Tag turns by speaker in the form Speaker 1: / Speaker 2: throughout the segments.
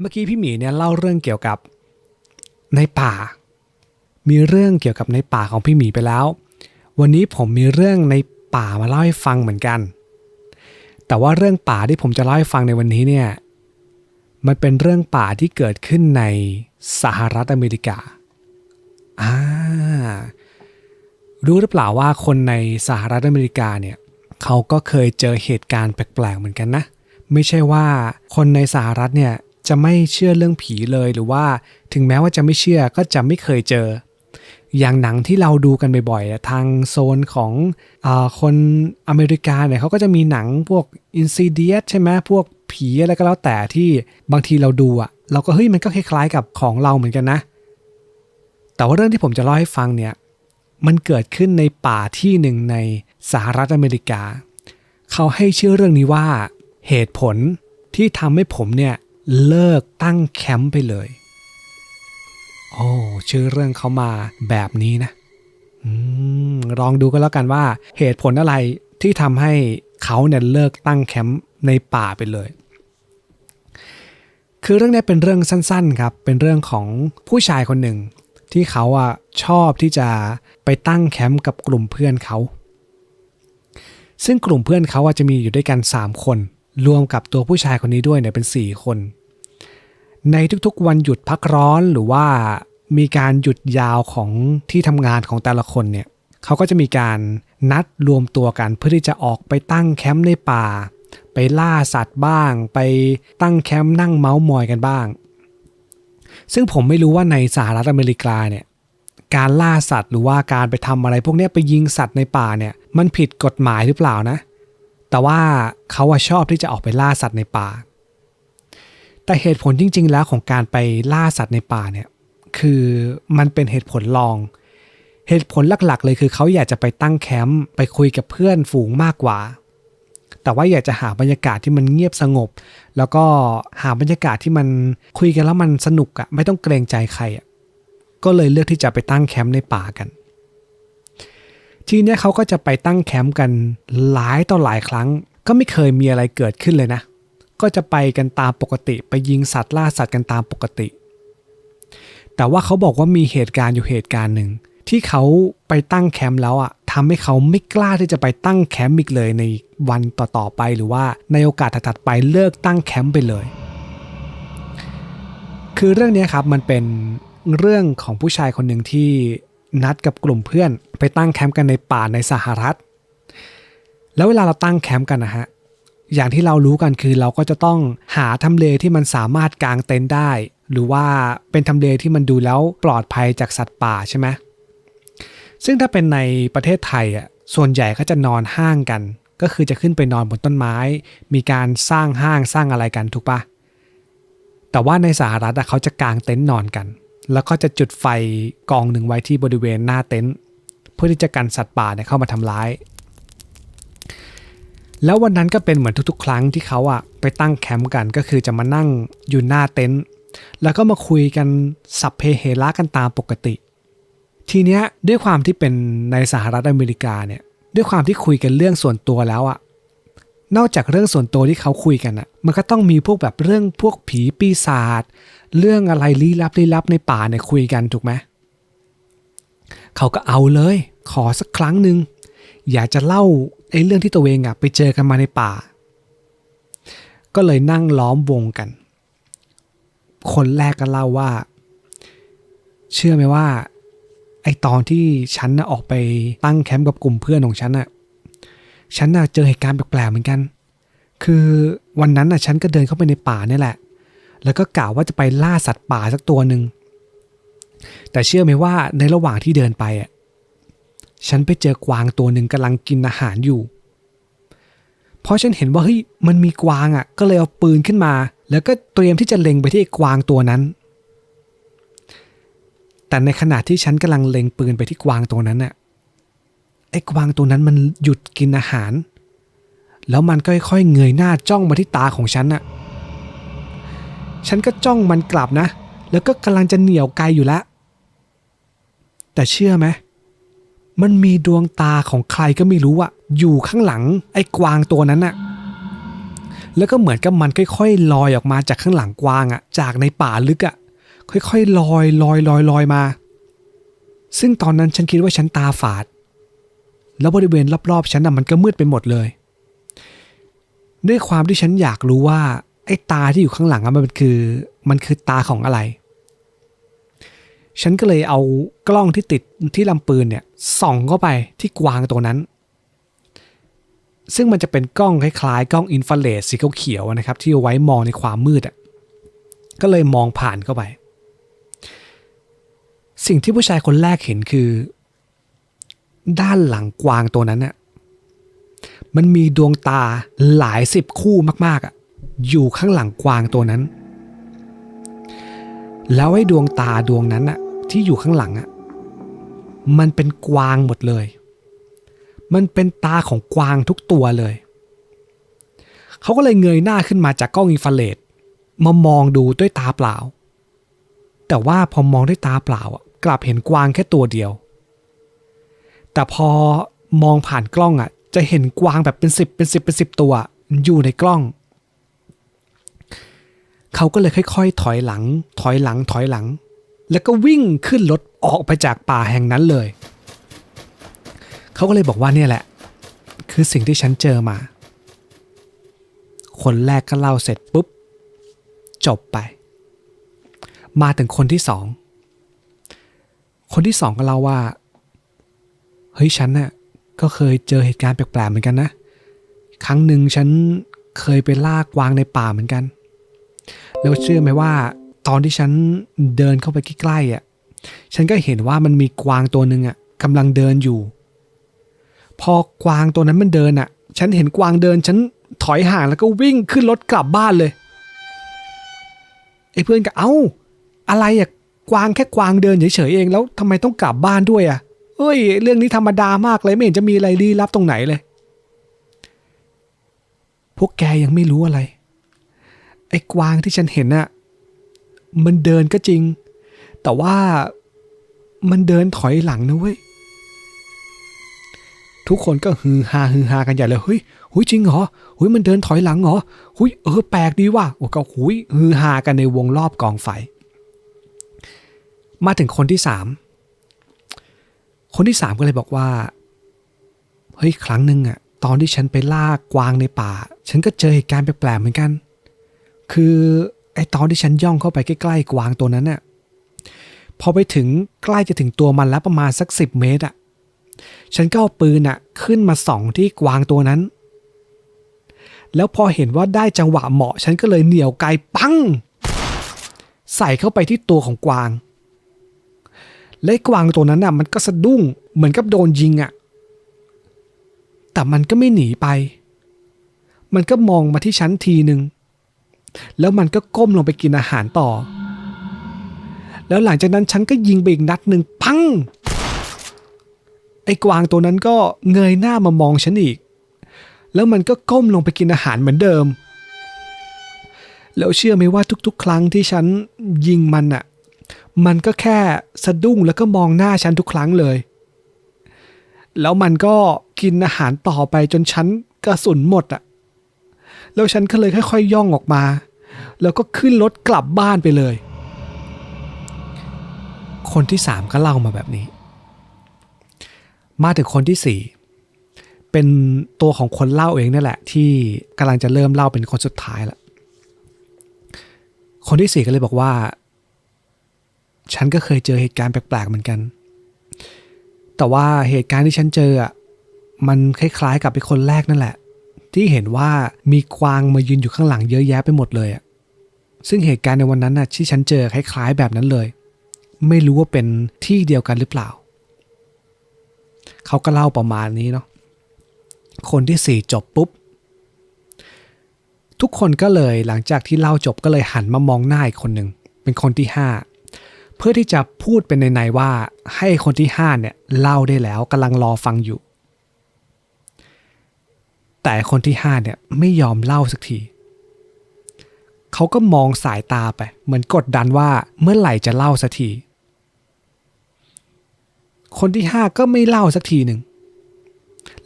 Speaker 1: เมื่อกี้พี่หมีเนี่ยเล่าเรื่องเกี่ยวกับในป่า มีเรื่องเกี่ยวกับในป่าของพี่หมีไปแล้ว วันนี้ผมมีเรื่องในป่ามาเล่าให้ฟังเหมือนกัน แต่ว่าเรื่องป่าที่ผมจะเล่าให้ฟังในวันนี้เนี่ย มันเป็นเรื่องป่าที่เกิดขึ้นในสหรัฐอเมริกา อ่า รู้หรือเปล่าว่าคนในสหรัฐอเมริกาเนี่ยเขาก็เคยเจอเหตุการณ์แปลกๆเหมือนกันนะ ไม่ใช่ว่าคนในสหรัฐเนี่ย จะไม่เชื่อเรื่องผีเลยหรือว่าถึงแม้ว่าจะไม่เชื่อก็จะไม่เคยเจอ อย่างหนังที่เราดูกันบ่อยๆ ทางโซนของอคนอเมริกาเนี่ยเขาก็จะมีหนังพวก Insidious ใช่ไหมพวกผีอะไรก็แล้วแต่ที่บางทีเราดูอะเราก็เฮ้ยมันก็คล้ายๆกับของเราเหมือนกันนะ แต่ว่าเรื่องที่ผมจะเล่าให้ฟังเนี่ยมันเกิดขึ้นในป่าที่หนึ่งในสหรัฐอเมริกา เขาให้ชื่อเรื่องนี้ว่าเหตุผลที่ทำให้ผมเนี่ย เลิกตั้งแคมป์ไปเลย โอ้ชื่อเรื่องเขามาแบบนี้นะอลองดูกันแล้วกันว่าเหตุผลอะไรที่ทำให้เขาเนี่ยเลิกตั้งแคมป์ในป่าไปเลย คือเรื่องนี้เป็นเรื่องสั้นๆครับ เป็นเรื่องของผู้ชายคนหนึ่ง ที่เขาอะชอบที่จะไปตั้งแคมป์กับกลุ่มเพื่อนเขา ซึ่งกลุ่มเพื่อนเขาอะจะมีอยู่ด้วยกัน 3 คน รวมกับตัวผู้ชายคนนี้ด้วยเนี่ยเป็น 4 คน ในทุกๆวันหยุดพักร้อนหรือว่ามีการหยุดยาวของที่ทำงานของแต่ละคนเนี่ยเขาก็จะมีการนัดรวมตัวกันเพื่อที่จะออกไปตั้งแคมป์ในป่า ไปล่าสัตว์บ้าง ไปตั้งแคมป์นั่งเมาส์มอยกันบ้าง ซึ่งผมไม่รู้ว่าในสหรัฐอเมริกาเนี่ยการล่าสัตว์หรือว่าการไปทำอะไรพวกนี้ไปยิงสัตว์ในป่าเนี่ยมันผิดกฎหมายหรือเปล่านะ แต่ว่าเขาชอบที่จะออกไปล่าสัตว์ในป่า แต่เหตุผลจริง ๆ แล้วของการไปล่าสัตว์ในป่าเนี่ยคือมันเป็นเหตุผลรอง เหตุผลหลักๆ เลยคือเขาอยากจะไปตั้งแคมป์ไปคุยกับเพื่อนฝูงมากกว่า แต่ว่าอยากจะหาบรรยากาศที่มันเงียบสงบ แล้วก็หาบรรยากาศที่มันคุยกันแล้วมันสนุกอะไม่ต้องเกรงใจใครอะก็เลยเลือกที่จะไปตั้งแคมป์ในป่ากัน ทีเนี้ยเขาก็จะไปตั้งแคมป์กันหลายต่อหลายครั้ง ก็ไม่เคยมีอะไรเกิดขึ้นเลยนะ ก็จะไปกันตามปกติไปยิงสัตว์ล่าสัตว์กันตามปกติ แต่ว่าเขาบอกว่ามีเหตุการณ์อยู่เหตุการณ์หนึ่ง ที่เขาไปตั้งแคมป์แล้วอะทำให้เขาไม่กล้าที่จะไปตั้งแคมป์อีกเลยในวันต่อๆไปหรือว่าในโอกาสถัดๆไปเลิกตั้งแคมป์ไปเลย คือเรื่องนี้ครับมันเป็นเรื่องของผู้ชายคนหนึ่งที่ นัดกับกลุ่มเพื่อนไปตั้งแคมป์กันในป่าในสหรัฐ แล้วเวลาเราตั้งแคมป์กันนะฮะ อย่างที่เรารู้กันคือเราก็จะต้องหาทำเลที่มันสามารถกางเต็นท์ได้ หรือว่าเป็นทำเลที่มันดูแล้วปลอดภัยจากสัตว์ป่าใช่ไหมซึ่งถ้าเป็นในประเทศไทยอะส่วนใหญ่ก็จะนอนห้างกัน ก็คือจะขึ้นไปนอนบนต้นไม้ มีการสร้างห้างสร้างอะไรกันถูกปะแต่ว่าในสหรัฐอะเขาจะกางเต็นท์นอนกัน แล้วก็จะจุดไฟกองหนึ่งไว้ที่บริเวณหน้าเต็นท์เพื่อที่จะกันสัตว์ป่าเนี่ยเข้ามาทำร้าย แล้ววันนั้นก็เป็นเหมือนทุกๆ ครั้งที่เขาอะไปตั้งแคมป์กันก็คือจะมานั่งอยู่หน้าเต็นท์แล้วก็มาคุยกันสับเพเหระกันตามปกติ ทีเนี้ยด้วยความที่เป็นในสหรัฐอเมริกาเนี่ยด้วยความที่คุยกันเรื่องส่วนตัวแล้วอะ นอกจากเรื่องส่วนตัวที่เขาคุยกันอะมันก็ต้องมีพวกแบบเรื่องพวกผีปีศาจเรื่องอะไรลี้ลับลี้ลับในป่าเนี่ยคุยกันถูกไหมเขาก็เอาเลย ขอสักครั้งหนึ่งอยากจะเล่าไอ้เรื่องที่ตัวเองอะไปเจอกันมาในป่า ก็เลยนั่งล้อมวงกัน คนแรกก็เล่าว่า เชื่อไหมว่า ไอตอนที่ฉันนะออกไปตั้งแคมป์กับกลุ่มเพื่อนของฉันน่ะ ฉันน่ะเจอเหตุการณ์แปลกๆเหมือนกัน คือวันนั้นน่ะฉันก็เดินเข้าไปในป่านี่แหละ แล้วก็กล่าวว่าจะไปล่าสัตว์ป่าสักตัวหนึ่ง แต่เชื่อไหมว่าในระหว่างที่เดินไปอะ ฉันไปเจอกวางตัวหนึ่งกำลังกินอาหารอยู่ เพราะฉันเห็นว่าเฮ้ยมันมีกวางอะ ก็เลยเอาปืนขึ้นมา แล้วก็เตรียมที่จะเล็งไปที่กวางตัวนั้น แต่ในขณะที่ฉันกำลังเล็งปืนไปที่กวางตัวนั้นน่ะ ไอ้กวางตัวนั้นมันหยุดกินอาหาร แล้วมันก็ค่อยๆเงยหน้าจ้องมาที่ตาของฉันน่ะ ฉันก็จ้องมันกลับนะ แล้วก็กำลังจะเหนี่ยวไกลอยู่แล้วแต่เชื่อไหมมันมีดวงตาของใครก็ไม่รู้อะอยู่ข้างหลัง ไอ้กวางตัวนั้นน่ะ แล้วก็เหมือนกับมันค่อยๆลอยออกมาจากข้างหลังกวางอะจากในป่าลึกอะค่อยๆลอยลอยลอยลอยมา ซึ่งตอนนั้นฉันคิดว่าฉันตาฝาด แล้วบริเวณรอบๆฉันอะมันก็มืดไปหมดเลย ด้วยความที่ฉันอยากรู้ว่า ไอ้ตาที่อยู่ข้างหลังมันคือ มันคือตาของอะไร ฉันก็เลยเอากล้องที่ติดที่ลำปืนเนี่ยส่องเข้าไปที่กวางตัวนั้น ซึ่งมันจะเป็นกล้องคล้ายๆ กล้องอินฟราเรดสีเขียวๆนะครับ ที่เอาไว้มองในความมืดอะก็เลยมองผ่านเข้าไป สิ่งที่ผู้ชายคนแรกเห็นคือ ด้านหลังกวางตัวนั้นน่ะมันมีดวงตาหลายสิบคู่มากๆอะอยู่ข้างหลังกวางตัวนั้น แล้วไอ้ดวงตาดวงนั้นน่ะที่อยู่ข้างหลังอะมันเป็นกวางหมดเลย มันเป็นตาของกวางทุกตัวเลย เขาก็เลยเงยหน้าขึ้นมาจากกล้องอินฟราเรดมามองดูด้วยตาเปล่า แต่ว่าพอมองด้วยตาเปล่าอะกลับเห็นกวางแค่ตัวเดียว แต่พอมองผ่านกล้องอะ จะเห็นกวางแบบเป็นสิบเป็นสิบเป็นสิบตัวอยู่ในกล้อง เขาก็เลยค่อย ๆ ถอยหลัง ถอยหลังถอยหลัง แล้วก็วิ่งขึ้นรถออกไปจากป่าแห่งนั้นเลย เขาก็เลยบอกว่าเนี่ยแหละ คือสิ่งที่ฉันเจอมา คนแรกก็เล่าเสร็จปุ๊บ จบไป มาถึงคนที่สอง คนที่สองก็เล่าว่า ฮ้ยฉันน่ะก็เคยเจอเหตุการณ์แปลกๆเหมือนกันนะ ครั้งหนึ่งฉันเคยไปล่ากวางในป่าเหมือนกัน แล้วเชื่อไหมว่า ตอนที่ฉันเดินเข้าไปใกล้ๆอะฉันก็เห็นว่ามันมีกวางตัวหนึ่งอะกำลังเดินอยู่ พอกวางตัวนั้นมันเดินอะ ฉันเห็นกวางเดิน ฉันถอยห่างแล้วก็วิ่งขึ้นรถกลับบ้านเลยไอ้เพื่อนก็เอ้า อะไรอะกวางแค่กวางเดินเฉยๆเองแล้วทำไมต้องกลับบ้านด้วยอะ เอ้ย เรื่องนี้ธรรมดามากเลยไม่เห็นจะมีอะไรลี้ลับตรงไหนเลย พวกแกยังไม่รู้อะไร ไอ้กวางที่ฉันเห็นน่ะ มันเดินก็จริง แต่ว่ามันเดินถอยหลังนะเว้ย ทุกคนก็ฮือฮาฮือฮากันใหญ่เลยเฮ้ยหุยจริงเหรอหุยมันเดินถอยหลังเหรอหุยเออแปลกดีว่ะโอ้ก็หุยฮือฮากันในวงรอบกองไฟ มาถึงคนที่สาม คนที่สามก็เลยบอกว่า เฮ้ยครั้งหนึ่งอะตอนที่ฉันไปล่ากวางในป่า ฉันก็เจอเหตุการณ์แปลกๆเหมือนกัน คือไอตอนที่ฉันย่องเข้าไปใกล้ๆกวางตัวนั้นน่ะพอไปถึงใกล้จะถึงตัวมันแล้วประมาณสักสิบเมตรอะฉันก็เอาปืนอะขึ้นมาส่องที่กวางตัวนั้น แล้วพอเห็นว่าได้จังหวะเหมาะ ฉันก็เลยเหนี่ยวไกปัง ใส่เข้าไปที่ตัวของกวาง และกวางตัวนั้นน่ะ มันก็สะดุ้งเหมือนกับโดนยิงอะ่ะ แต่มันก็ไม่หนีไป มันก็มองมาที่ฉันทีหนึ่งแล้วมันก็ก้มลงไปกินอาหารต่อ แล้วหลังจากนั้นฉันก็ยิงไปอีกนัดหนึ่งปัง ไอ้กวางตัวนั้นก็เงยหน้ามามองฉันอีก แล้วมันก็ก้มลงไปกินอาหารเหมือนเดิม แล้วเชื่อไหมว่าทุกๆ ครั้งที่ฉันยิงมันอะ มันก็แค่สะดุ้งแล้วก็มองหน้าฉันทุกครั้งเลย แล้วมันก็กินอาหารต่อไปจนฉันกระสุนหมดอะแล้วฉันก็เลยค่อยๆย่องออกมา แล้วก็ขึ้นรถกลับบ้านไปเลย คนที่สามก็เล่ามาแบบนี้ มาถึงคนที่สี่เป็นตัวของคนเล่าเองนั่แหละ ที่กำลังจะเริ่มเล่าเป็นคนสุดท้ายละคนที่สี่ก็เลยบอกว่า ฉันก็เคยเจอเหตุการณ์แปลกๆเหมือนกัน แต่ว่าเหตุการณ์ที่ฉันเจออะมันคล้ายๆกับไอ้คนแรกนั่นแหละ ที่เห็นว่ามีกวางมายืนอยู่ข้างหลังเยอะแยะไปหมดเลยอะซึ่งเหตุการณ์ในวันนั้นน่ะที่ฉันเจอคล้ายๆแบบนั้นเลย ไม่รู้ว่าเป็นที่เดียวกันหรือเปล่า เขาก็เล่าประมาณนี้เนาะคนที่สี่จบปุ๊บ ทุกคนก็เลยหลังจากที่เล่าจบก็เลยหันมามองหน้าอีกคนหนึ่งเป็นคนที่ห้า เพื่อที่จะพูดเป็นในๆว่าให้คนที่ห้าเนี่ยเล่าได้แล้วกำลังรอฟังอยู่ แต่คนที่ห้าเนี่ยไม่ยอมเล่าสักทีเขาก็มองสายตาไป เหมือนกดดันว่าเมื่อไหร่จะเล่าสักที คนที่ห้าก็ไม่เล่าสักทีหนึ่ง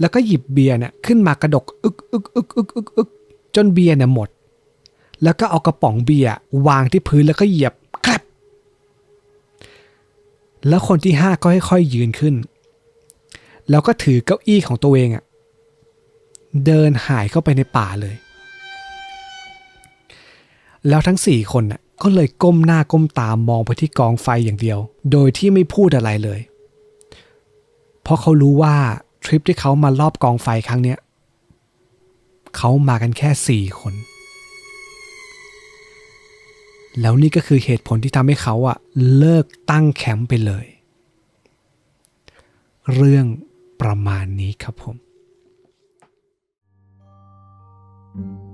Speaker 1: แล้วก็หยิบเบียร์เนี่ยขึ้นมากระดกอึกอึกอึกอึกอึกอึกจนเบียร์เนี่ยหมด แล้วก็เอากระป๋องเบียร์วางที่พื้นแล้วก็เหยียบครับ แล้วคนที่ห้าก็ค่อยๆยืนขึ้น แล้วก็ถือเก้าอี้ของตัวเองอะเดินหายเข้าไปในป่าเลย แล้วทั้งสี่คนน่ะก็เลยก้มหน้าก้มตามมองไปที่กองไฟอย่างเดียว โดยที่ไม่พูดอะไรเลย เพราะเขารู้ว่าทริปที่เขามารอบกองไฟครั้งเนี้ยเขามากันแค่สี่คน แล้วนี่ก็คือเหตุผลที่ทำให้เขาอะเลิกตั้งแคมป์ไปเลย เรื่องประมาณนี้ครับผม
Speaker 2: thank you